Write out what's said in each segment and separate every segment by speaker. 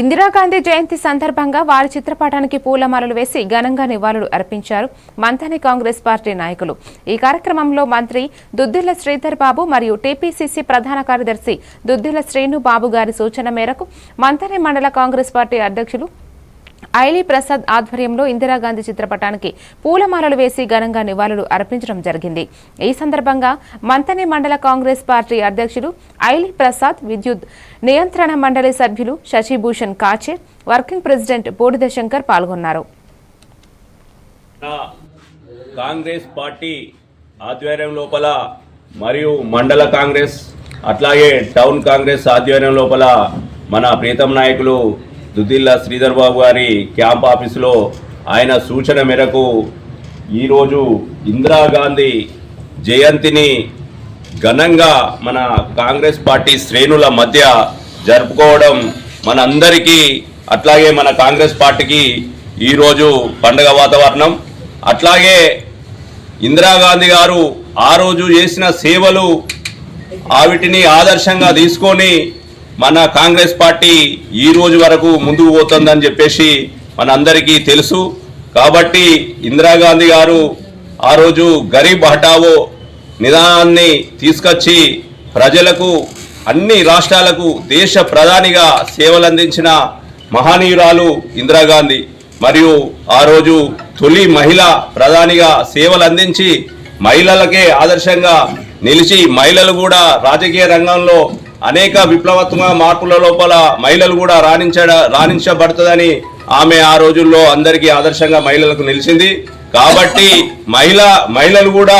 Speaker 1: ఇందిరాగాంధీ జయంతి సందర్భంగా వారి చిత్రపటానికి పూలమాలలు వేసి ఘనంగా నివాళులు అర్పించారు మంథని కాంగ్రెస్ పార్టీ నాయకులు. ఈ కార్యక్రమంలో మంత్రి దుద్దిల్ల శ్రీధర్ బాబు మరియు టీపీసీసీ ప్రధాన కార్యదర్శి దుద్దిల్ల శ్రీను బాబు గారి సూచన మేరకు మంథని మండల కాంగ్రెస్ పార్టీ అధ్యక్షులు ఐలీ ప్రసాద్ ఆధ్వర్యంలో ఇందిరాగాంధీ చిత్రపటానికి పూలమాలలు వేసి ఘనంగా నివాళులు అర్పించడం జరిగింది. ఈ సందర్భంగా మంతని మండల కాంగ్రెస్ పార్టీ అధ్యక్షులు ఐలీ ప్రసాద్ విద్యుత్ నియంత్రణ మండలి సభ్యులు శశిభూషణ్ కాచే వర్కింగ్ ప్రెసిడెంట్ బోడిద శంకర్ పాల్గొన్నారు.
Speaker 2: కాంగ్రెస్ పార్టీ ఆధ్వర్యం లోపల మరియు మండల కాంగ్రెస్ అట్లాగే టౌన్ కాంగ్రెస్ ఆధ్వర్యం లోపల మన ప్రీతం నాయకులు దుద్దిల్ల శ్రీధర్ బాబు గారి క్యాంప్ ఆఫీసులో ఆయన సూచన మేరకు ఈరోజు ఇందిరాగాంధీ జయంతిని ఘనంగా మన కాంగ్రెస్ పార్టీ శ్రేణుల మధ్య జరుపుకోవడం మనందరికీ అట్లాగే మన కాంగ్రెస్ పార్టీకి ఈరోజు పండగ వాతావరణం. అట్లాగే ఇందిరాగాంధీ గారు ఆ రోజు చేసిన సేవలు ఆవిటిని ఆదర్శంగా తీసుకొని మన కాంగ్రెస్ పార్టీ ఈ రోజు వరకు ముందుకు పోతుందని చెప్పేసి మనందరికీ తెలుసు. కాబట్టి ఇందిరాగాంధీ గారు ఆ రోజు గరీబ్ హఠావో నిదానాన్ని తీసుకొచ్చి ప్రజలకు అన్ని రాష్ట్రాలకు దేశ ప్రధానిగా సేవలు అందించిన మహనీయురాలు ఇందిరాగాంధీ. మరియు ఆ రోజు తొలి మహిళ ప్రధానిగా సేవలు అందించి మహిళలకే ఆదర్శంగా నిలిచి మహిళలు కూడా రాజకీయ రంగంలో అనేక విప్లవాత్మక మార్పుల లోపల మహిళలు కూడా రాణించ రాణించబడుతుందని ఆమె ఆ రోజుల్లో అందరికీ ఆదర్శంగా మహిళలకు నిలిచింది. కాబట్టి మహిళ మహిళలు కూడా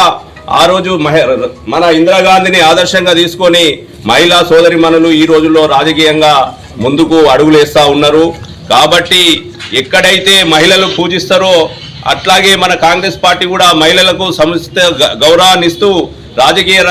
Speaker 2: ఆ రోజు మహి- మన ఇందిరాగాంధీని ఆదర్శంగా తీసుకొని మహిళా సోదరిమణులు ఈ రోజుల్లో రాజకీయంగా ముందుకు అడుగులేస్తా ఉన్నారు. కాబట్టి ఎక్కడైతే మహిళలు పూజిస్తారో అట్లాగే మన కాంగ్రెస్ పార్టీ కూడా మహిళలకు సంస్థ గ- గౌరవాన్ని ఇస్తూ రాజకీయ